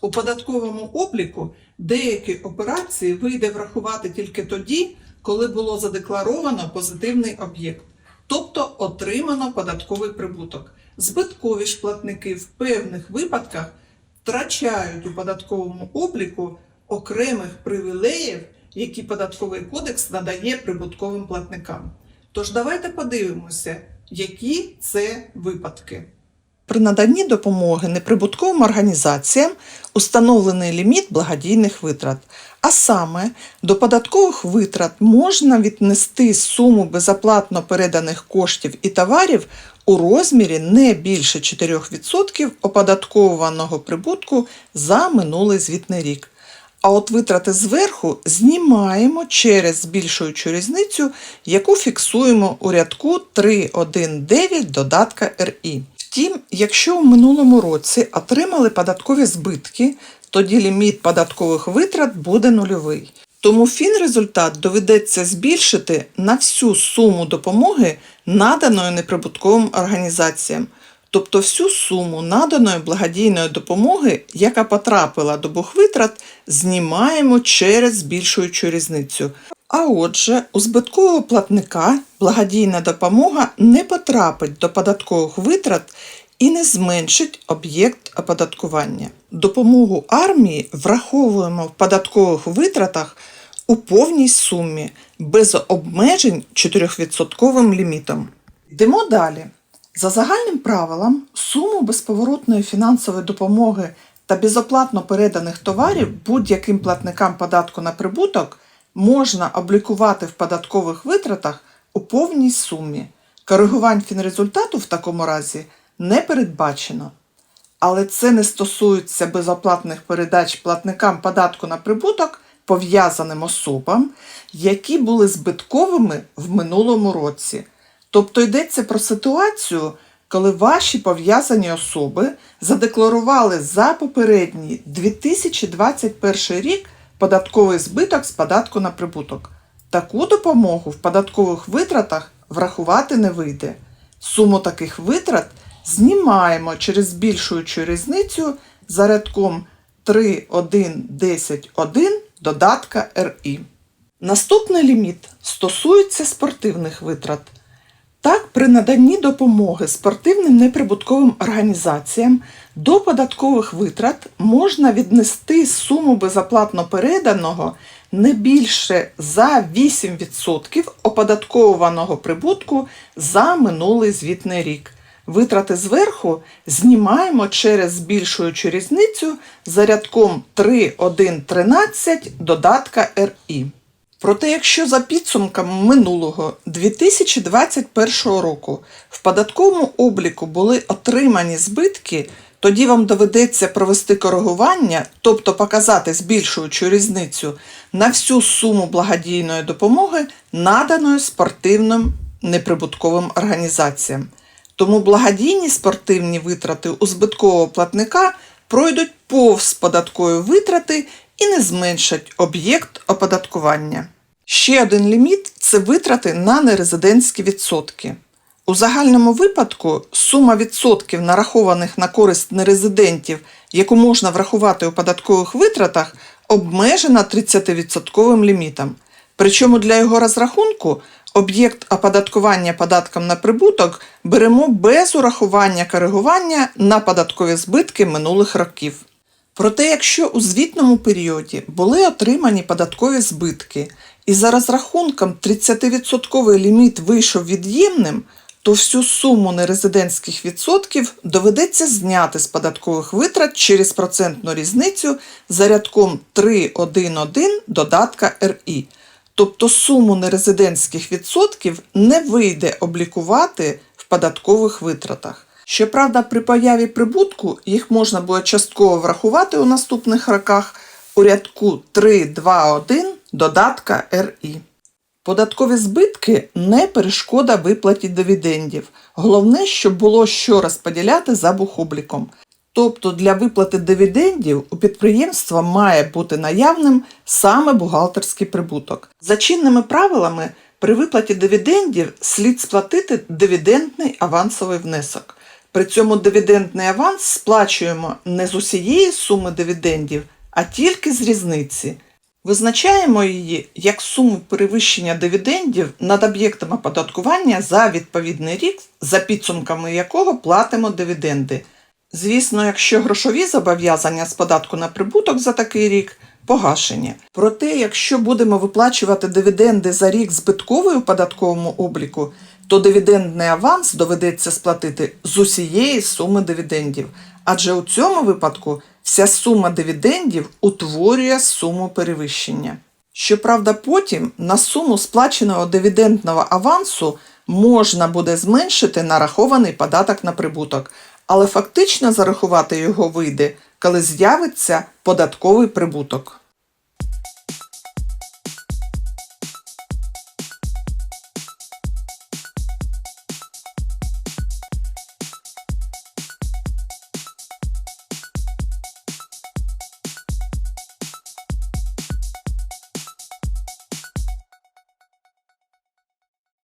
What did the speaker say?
У податковому обліку деякі операції вийде врахувати тільки тоді, коли було задекларовано позитивний об'єкт, тобто отримано податковий прибуток. Збиткові ж платники в певних випадках втрачають у податковому обліку окремих привілеїв, які податковий кодекс надає прибутковим платникам. Тож давайте подивимося, які це випадки. При наданні допомоги неприбутковим організаціям установлений ліміт благодійних витрат. А саме до податкових витрат можна віднести суму безоплатно переданих коштів і товарів у розмірі не більше 4% оподатковуваного прибутку за минулий звітний рік. А от витрати зверху знімаємо через збільшуючу різницю, яку фіксуємо у рядку 3.1.9 додатка РІ. Втім, якщо у минулому році отримали податкові збитки, тоді ліміт податкових витрат буде нульовий. Тому фінрезультат доведеться збільшити на всю суму допомоги, наданої неприбутковим організаціям, тобто всю суму наданої благодійної допомоги, яка потрапила до бухвитрат, знімаємо через збільшуючу різницю. А отже, у збиткового платника благодійна допомога не потрапить до податкових витрат і не зменшить об'єкт оподаткування. Допомогу армії враховуємо в податкових витратах у повній сумі без обмежень 4% лімітом. Йдемо далі. За загальним правилом, суму безповоротної фінансової допомоги та безоплатно переданих товарів будь-яким платникам податку на прибуток можна облікувати в податкових витратах у повній сумі. Коригувань фінрезультату в такому разі не передбачено. Але це не стосується безоплатних передач платникам податку на прибуток пов'язаним особам, які були збитковими в минулому році. Тобто йдеться про ситуацію, коли ваші пов'язані особи задекларували за попередній 2021 рік податковий збиток з податку на прибуток. Таку допомогу в податкових витратах врахувати не вийде. Суму таких витрат знімаємо через збільшуючу різницю за рядком 3.1.10.1 додатка РІ. Наступний ліміт стосується спортивних витрат. Так, при наданні допомоги спортивним неприбутковим організаціям до податкових витрат можна віднести суму безоплатно переданого не більше за 8% оподатковуваного прибутку за минулий звітний рік. Витрати зверху знімаємо через збільшуючу різницю за рядком 3.1.13 додатка РІ. Проте, якщо за підсумками минулого 2021 року в податковому обліку були отримані збитки, тоді вам доведеться провести коригування, тобто показати збільшуючу різницю на всю суму благодійної допомоги, наданої спортивним неприбутковим організаціям. Тому благодійні спортивні витрати у збиткового платника пройдуть повз податкові витрати і не зменшать об'єкт оподаткування. Ще один ліміт це витрати на нерезидентські відсотки. У загальному випадку сума відсотків, нарахованих на користь нерезидентів, яку можна врахувати у податкових витратах, обмежена 30% лімітом. Причому для його розрахунку об'єкт оподаткування податком на прибуток беремо без урахування коригування на податкові збитки минулих років. Проте, якщо у звітному періоді були отримані податкові збитки і за розрахунком 30% ліміт вийшов від'ємним, то всю суму нерезидентських відсотків доведеться зняти з податкових витрат через процентну різницю за рядком 3.1.1 додатка РІ. Тобто суму нерезидентських відсотків не вийде облікувати в податкових витратах. Щоправда, при появі прибутку їх можна буде частково врахувати у наступних роках у рядку 3.2.1 додатка РІ. Податкові збитки не перешкода виплаті дивідендів. Головне, щоб було що розподіляти за бухобліком. Тобто для виплати дивідендів у підприємства має бути наявним саме бухгалтерський прибуток. За чинними правилами, при виплаті дивідендів слід сплатити дивідендний авансовий внесок. При цьому дивідендний аванс сплачуємо не з усієї суми дивідендів, а тільки з різниці. Визначаємо її як суму перевищення дивідендів над об'єктом оподаткування за відповідний рік, за підсумками якого платимо дивіденди. Звісно, якщо грошові зобов'язання з податку на прибуток за такий рік погашені. Проте, якщо будемо виплачувати дивіденди за рік збитковий у податковому обліку, то дивідендний аванс доведеться сплатити з усієї суми дивідендів, адже у цьому випадку вся сума дивідендів утворює суму перевищення. Щоправда, потім на суму сплаченого дивідендного авансу можна буде зменшити нарахований податок на прибуток, але фактично зарахувати його вийде, коли з'явиться податковий прибуток.